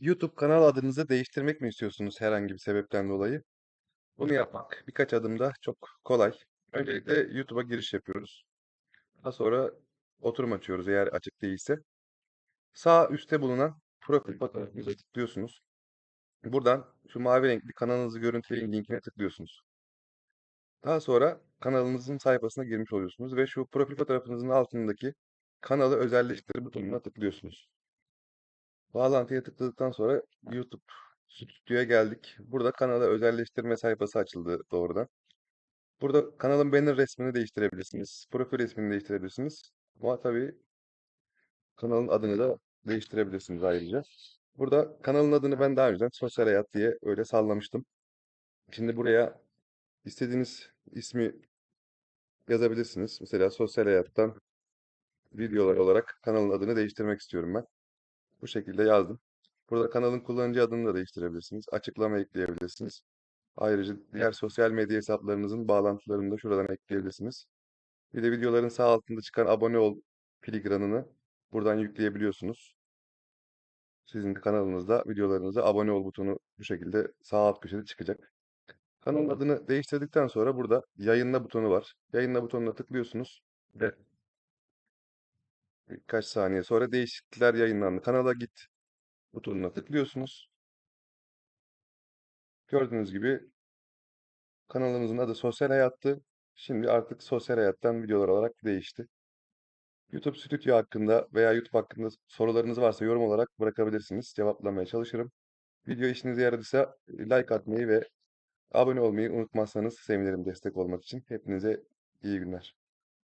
YouTube kanal adınızı değiştirmek mi istiyorsunuz herhangi bir sebepten dolayı? Bunu yapmak birkaç adımda çok kolay. Öncelikle YouTube'a giriş yapıyoruz. Daha sonra oturum açıyoruz eğer açık değilse. Sağ üstte bulunan profil fotoğrafınıza tıklıyorsunuz. Buradan şu mavi renkli kanalınızı görüntüleyin linkine tıklıyorsunuz. Daha sonra kanalınızın sayfasına girmiş oluyorsunuz ve şu profil fotoğrafınızın altındaki kanalı özelleştir butonuna tıklıyorsunuz. Bağlantıya tıkladıktan sonra YouTube Stüdyo'ya geldik. Burada kanalı özelleştirme sayfası açıldı doğrudan. Burada kanalın banner resmini değiştirebilirsiniz. Profil resmini değiştirebilirsiniz. Ama tabii kanalın adını da değiştirebilirsiniz ayrıca. Burada kanalın adını ben daha önceden Sosyal Hayat diye öyle sallamıştım. Şimdi buraya istediğiniz ismi yazabilirsiniz. Mesela Sosyal Hayat'tan videolar olarak kanalın adını değiştirmek istiyorum ben. Bu şekilde yazdım. Burada kanalın kullanıcı adını da değiştirebilirsiniz. Açıklama ekleyebilirsiniz. Ayrıca diğer sosyal medya hesaplarınızın bağlantılarını da şuradan ekleyebilirsiniz. Bir de videoların sağ altında çıkan abone ol filigranını buradan yükleyebiliyorsunuz. Sizin kanalınızda videolarınıza abone ol butonu bu şekilde sağ alt köşede çıkacak. Kanalın adını değiştirdikten sonra burada yayınla butonu var. Yayınla butonuna tıklıyorsunuz ve birkaç saniye sonra değişiklikler yayınlandı. Kanala git butonuna tıklıyorsunuz. Gördüğünüz gibi kanalımızın adı Sosyal Hayat'tı. Şimdi artık sosyal hayattan videolar olarak değişti. YouTube Stüdyo hakkında veya YouTube hakkında sorularınız varsa yorum olarak bırakabilirsiniz. Cevaplamaya çalışırım. Video işinize yaradıysa like atmayı ve abone olmayı unutmazsanız sevinirim destek olmak için. Hepinize iyi günler.